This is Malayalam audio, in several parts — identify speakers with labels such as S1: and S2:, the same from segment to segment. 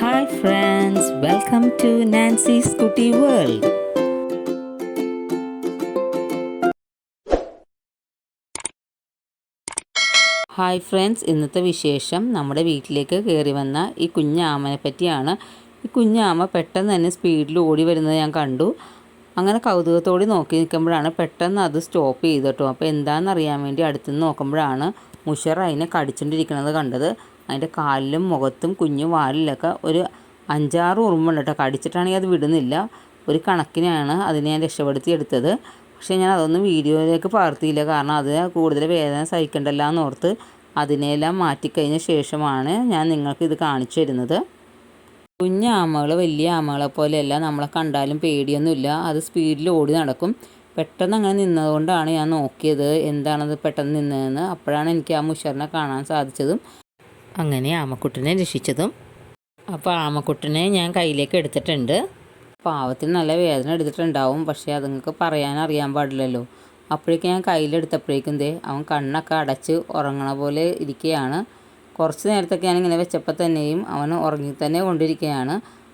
S1: Hi friends welcome to Nancy's കുട്ടി വേൾഡ് ഹായ് ഫ്രണ്ട്സ് ഇന്നത്തെ വിശേഷം നമ്മുടെ വീട്ടിലേക്ക് കയറി വന്ന ഈ കുഞ്ഞാമനെ പറ്റിയാണ്. ഈ കുഞ്ഞാമ പെട്ടെന്ന് തന്നെ സ്പീഡിൽ ഓടി വരുന്നത് ഞാൻ കണ്ടു. അങ്ങനെ കൗതുകത്തോടെ നോക്കി നിൽക്കുമ്പോഴാണ് പെട്ടെന്ന് അത് സ്റ്റോപ്പ് ചെയ്തിട്ടോ അപ്പോൾ എന്താണെന്ന് അറിയാൻ വേണ്ടി അടുത്തുനിന്ന് നോക്കുമ്പോഴാണ് മുഷർ അതിനെ കടിച്ചുകൊണ്ടിരിക്കുന്നത് കണ്ടത്. അതിന്റെ കാലിലും മുഖത്തും കുഞ്ഞു വാലിലൊക്കെ ഒരു അഞ്ചാറ് ഉറുമ്പുണ്ട് കേട്ടോ. കടിച്ചിട്ടാണെങ്കിൽ അത് വിടുന്നില്ല. ഒരു കണക്കിനാണ് അതിനെ ഞാൻ രക്ഷപ്പെടുത്തി എടുത്തത് പക്ഷേ ഞാൻ അതൊന്നും വീഡിയോയിലേക്ക് പകർത്തിയില്ല. കാരണം അത് കൂടുതൽ വേദന സഹിക്കണ്ടല്ല എന്നോർത്ത് അതിനെല്ലാം മാറ്റിക്കഴിഞ്ഞ ശേഷമാണ് ഞാൻ നിങ്ങൾക്ക് ഇത് കാണിച്ചു തരുന്നത്. കുഞ്ഞാമകൾ വലിയ ആമകളെ പോലെയല്ല. നമ്മളെ കണ്ടാലും പേടിയൊന്നുമില്ല. അത് സ്പീഡിൽ ഓടി നടക്കും. പെട്ടെന്ന് അങ്ങനെ നിന്നതുകൊണ്ടാണ് ഞാൻ നോക്കിയത്. എന്താണത് പെട്ടെന്ന് നിന്നതെന്ന്. അപ്പോഴാണ് എനിക്ക് ആ മുഷറിനെ കാണാൻ സാധിച്ചതും. അങ്ങനെ ആമക്കുട്ടനെ രക്ഷിച്ചതും. അപ്പോൾ ആമക്കുട്ടനെ ഞാൻ കയ്യിലേക്ക് എടുത്തിട്ടുണ്ട്. പാവത്തിന് നല്ല വേദന എടുത്തിട്ടുണ്ടാവും. പക്ഷേ അതുങ്ങൾക്ക് പറയാൻ അറിയാൻ പാടില്ലല്ലോ. അപ്പോഴേക്കും ഞാൻ കയ്യിലെടുത്തപ്പോഴേക്കും ദേ അവൻ കണ്ണൊക്കെ അടച്ച് ഉറങ്ങണ പോലെ ഇരിക്കുകയാണ് കുറച്ച് നേരത്തൊക്കെ ഞാൻ ഇങ്ങനെ വെച്ചപ്പോൾ തന്നെയും അവൻ ഉറങ്ങി തന്നെ കൊണ്ടിരിക്കുകയാണ്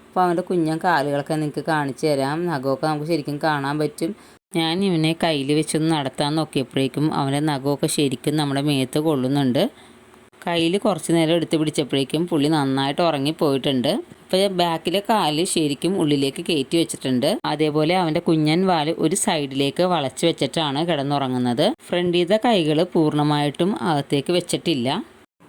S1: അപ്പോൾ അവന്റെ കുഞ്ഞൻ കാലുകളൊക്കെ നിങ്ങൾക്ക് കാണിച്ചു തരാം. നഖമൊക്കെ നമുക്ക് ശരിക്കും കാണാൻ പറ്റും. ഞാൻ ഇവനെ കയ്യിൽ വെച്ചൊന്ന് നടത്താൻ നോക്കിയപ്പോഴേക്കും അവന്റെ നഖമൊക്കെ ശരിക്കും നമ്മുടെ മേത്ത് കൊള്ളുന്നുണ്ട്. കയ്യിൽ കുറച്ച് നേരം എടുത്ത് പിടിച്ചപ്പോഴേക്കും പുള്ളി നന്നായിട്ട് ഉറങ്ങിപ്പോയിട്ടുണ്ട്. അപ്പോൾ ബാക്കിലെ കാൽ ശരിക്കും ഉള്ളിലേക്ക് കയറ്റി വെച്ചിട്ടുണ്ട്. അതേപോലെ അവന്റെ കുഞ്ഞൻ വാൽ ഒരു സൈഡിലേക്ക് വളച്ച് വെച്ചിട്ടാണ് കിടന്നുറങ്ങുന്നത്. ഫ്രണ്ടിലത്തെ കൈകൾ പൂർണമായിട്ടും അകത്തേക്ക് വെച്ചിട്ടില്ല.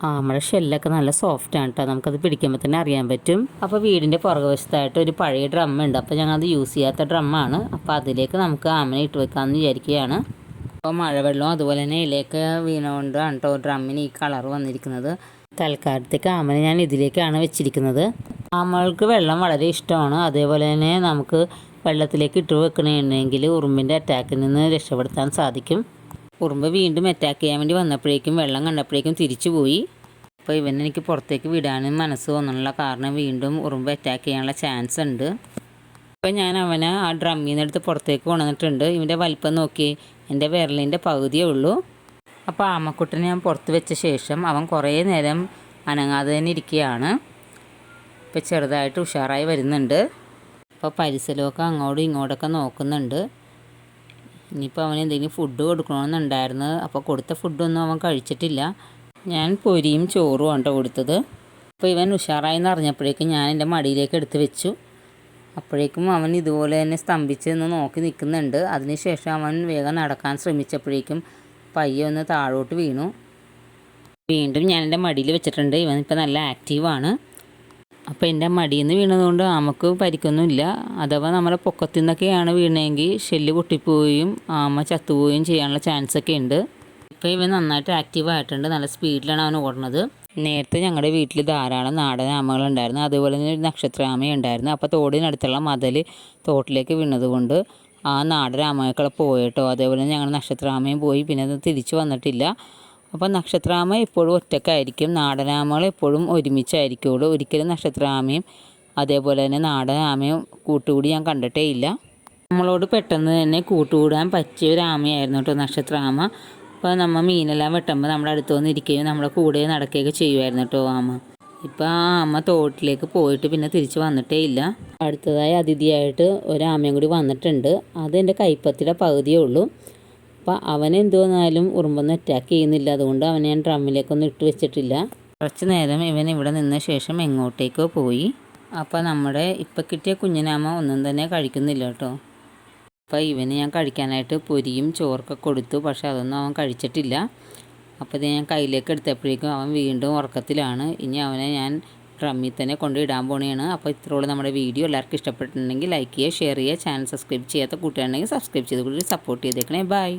S1: ആമയുടെ ഷെല്ലൊക്കെ നല്ല സോഫ്റ്റ് ആണ് കേട്ടോ നമുക്കത് പിടിക്കുമ്പോൾ തന്നെ അറിയാൻ പറ്റും. അപ്പോൾ വീടിന്റെ പുറകുവശത്തായിട്ട് ഒരു പഴയ ഡ്രമ്മുണ്ട്. അപ്പോൾ ഞങ്ങൾ അത് യൂസ് ചെയ്യാത്ത ഡ്രമ്മാണ്. അപ്പോൾ അതിലേക്ക് നമുക്ക് ആമനെ ഇട്ട് വെക്കാമെന്ന് വിചാരിക്കുകയാണ്. അപ്പോൾ മഴവെള്ളവും അതുപോലെ തന്നെ ഇലയൊക്കെ വീണുകൊണ്ടാണ് കേട്ടോ ഡ്രമ്മിന് ഈ കളർ വന്നിരിക്കുന്നത്. തൽക്കാലത്തേക്ക് ആമനെ ഞാൻ ഇതിലേക്കാണ് വെച്ചിരിക്കുന്നത്. ആമകൾക്ക് വെള്ളം വളരെ ഇഷ്ടമാണ്. അതേപോലെ തന്നെ നമുക്ക് വെള്ളത്തിലേക്ക് ഇട്ട് വെക്കണമെങ്കിൽ ഉറുമ്പിന്റെ അറ്റാക്കിൽ നിന്ന് രക്ഷപ്പെടുത്താൻ സാധിക്കും. ഉറുമ്പ് വീണ്ടും അറ്റാക്ക് ചെയ്യാൻ വേണ്ടി വന്നപ്പോഴേക്കും വെള്ളം കണ്ടപ്പോഴേക്കും തിരിച്ചു പോയി. അപ്പോൾ ഇവനെനിക്ക് പുറത്തേക്ക് വിടാനും മനസ്സ് തോന്നണില്ല കാരണം വീണ്ടും ഉറുമ്പ് അറ്റാക്ക് ചെയ്യാനുള്ള ചാൻസ് ഉണ്ട്. അപ്പോൾ ഞാൻ അവനെ ആ ഡ്രമ്മിൽ നിന്ന് എടുത്ത് പുറത്തേക്ക് കൊണ്ടുവന്നിട്ടുണ്ട്. ഇവന്റെ വലിപ്പം നോക്കി. എന്റെ വിരലിന്റെ പകുതിയേ ഉള്ളൂ. അപ്പോൾ ആമക്കുട്ടനെ ഞാൻ പുറത്ത് വെച്ച ശേഷം അവൻ കുറേ നേരം അനങ്ങാതെ തന്നെ ഇരിക്കുകയാണ്. ഇപ്പോൾ ചെറുതായിട്ട് ഉഷാറായി വരുന്നുണ്ട്. അപ്പോൾ പരിസരമൊക്കെ അങ്ങോട്ടും ഇങ്ങോട്ടൊക്കെ നോക്കുന്നുണ്ട്. ഇനിയിപ്പോൾ അവന് എന്തെങ്കിലും ഫുഡ് കൊടുക്കണമെന്നുണ്ടായിരുന്നു. അപ്പോൾ കൊടുത്ത ഫുഡൊന്നും അവൻ കഴിച്ചിട്ടില്ല. ഞാൻ പൊരിയും ചോറും ആണ് കൊടുത്തത്. അപ്പോൾ ഇവൻ ഉഷാറായി എന്ന് അറിഞ്ഞപ്പോഴേക്കും ഞാൻ എന്റെ മടിയിലേക്ക് എടുത്ത് വെച്ചു. അപ്പോഴേക്കും അവൻ ഇതുപോലെ തന്നെ സ്തംഭിച്ച് നിന്ന് നോക്കി നിൽക്കുന്നുണ്ട്. അതിനുശേഷം അവൻ വേഗം നടക്കാൻ ശ്രമിച്ചപ്പോഴേക്കും പയ്യെ ഒന്ന് താഴോട്ട് വീണു. വീണ്ടും ഞാൻ എന്റെ മടിയിൽ വെച്ചിട്ടുണ്ട്. ഇവൻ ഇപ്പോൾ നല്ല ആക്റ്റീവാണ്. അപ്പോൾ എന്റെ മടിയിൽ നിന്ന് വീണതുകൊണ്ട് ആമക്ക് പരിക്കൊന്നുമില്ല. അഥവാ നമ്മുടെ പൊക്കത്തിൽ നിന്നൊക്കെയാണ് വീണതെങ്കിൽ ഷെല്ല് പൊട്ടിപ്പോവുകയും ആമ ചത്തുപോവുകയും ചെയ്യാനുള്ള ചാൻസൊക്കെ ഉണ്ട്. ഇപ്പോൾ ഇവൻ നന്നായിട്ട് ആക്റ്റീവ് ആയിട്ടുണ്ട്. നല്ല സ്പീഡിലാണ് അവൻ ഓടുന്നത്. നേരത്തെ ഞങ്ങളുടെ വീട്ടിൽ ധാരാളം നാടൻ ആമകളുണ്ടായിരുന്നു അതുപോലെ തന്നെ ഒരു നക്ഷത്രാമയുണ്ടായിരുന്നു അപ്പോൾ തോടിനടുത്തുള്ള മതൽ തോട്ടിലേക്ക് വീണതുകൊണ്ട് ആ നാടൻ ആമയൊക്കെ പോയിട്ടോ അതേപോലെ തന്നെ ഞങ്ങൾ നക്ഷത്രാമയും പോയി. പിന്നെ അത് തിരിച്ചു വന്നിട്ടില്ല. അപ്പോൾ നക്ഷത്രാമ എപ്പോഴും ഒറ്റക്കായിരിക്കും. നാടനാമകൾ എപ്പോഴും ഒരുമിച്ചായിരിക്കുള്ളൂ. ഒരിക്കലും നക്ഷത്രാമയും അതേപോലെ തന്നെ നാടൻ ആമയും കൂട്ടുകൂടി ഞാൻ കണ്ടിട്ടേ ഇല്ല. നമ്മളോട് പെട്ടെന്ന് തന്നെ കൂട്ടുകൂടാൻ പറ്റിയ ഒരു ആമയായിരുന്നു കേട്ടോ നക്ഷത്രാമ അപ്പോൾ നമ്മൾ മീനെല്ലാം വെട്ടുമ്പോൾ നമ്മുടെ അടുത്ത് വന്ന് ഇരിക്കുകയും നമ്മുടെ കൂടെ നടക്കുകയൊക്കെ ചെയ്യുമായിരുന്നു കേട്ടോ ആമ. ഇപ്പോൾ ആ ആമ തോട്ടിലേക്ക് പോയിട്ട് പിന്നെ തിരിച്ച് വന്നിട്ടേ ഇല്ല. അടുത്തതായി അതിഥിയായിട്ട് ഒരാമയും കൂടി വന്നിട്ടുണ്ട്. അത് എന്റെ കൈപ്പത്തിയുടെ പകുതിയേ ഉള്ളൂ. അപ്പോൾ അവനെ എന്തോന്നാലും ഉറുമ്പൊന്നും അറ്റാക്ക് ചെയ്യുന്നില്ല. അതുകൊണ്ട് അവനെ ഞാൻ ഡ്രമ്മിലേക്കൊന്നും ഇട്ട് വെച്ചിട്ടില്ല. കുറച്ച് നേരം ഇവൻ ഇവിടെ നിന്ന ശേഷം എങ്ങോട്ടേക്കോ പോയി. അപ്പോൾ നമ്മുടെ ഇപ്പം കിട്ടിയ കുഞ്ഞിനാമ ഒന്നും തന്നെ കഴിക്കുന്നില്ല കേട്ടോ അപ്പോൾ ഇവന് ഞാൻ കഴിക്കാനായിട്ട് പൊരിയും ചോറൊക്കെ കൊടുത്തു. പക്ഷേ അതൊന്നും അവൻ കഴിച്ചിട്ടില്ല. അപ്പോൾ ഇത് ഞാൻ കയ്യിലേക്ക് എടുത്തപ്പോഴേക്കും അവൻ വീണ്ടും ഉറക്കത്തിലാണ്. ഇനി അവനെ ഞാൻ ഡ്രമ്മിൽ തന്നെ കൊണ്ട് ഇടാൻ പോണെയാണ് അപ്പോൾ ഇത്രയോളം നമ്മുടെ വീഡിയോ. എല്ലാവർക്കും ഇഷ്ടപ്പെട്ടിട്ടുണ്ടെങ്കിൽ ലൈക്ക് ചെയ്യുക ഷെയർ ചെയ്യുക ചാനൽ സബ്സ്ക്രൈബ് ചെയ്യാത്ത കൂട്ടുകാരുണ്ടെങ്കിൽ സബ്സ്ക്രൈബ് ചെയ്ത് കൂടി സപ്പോർട്ട് ചെയ്തേക്കണേ. ബൈ.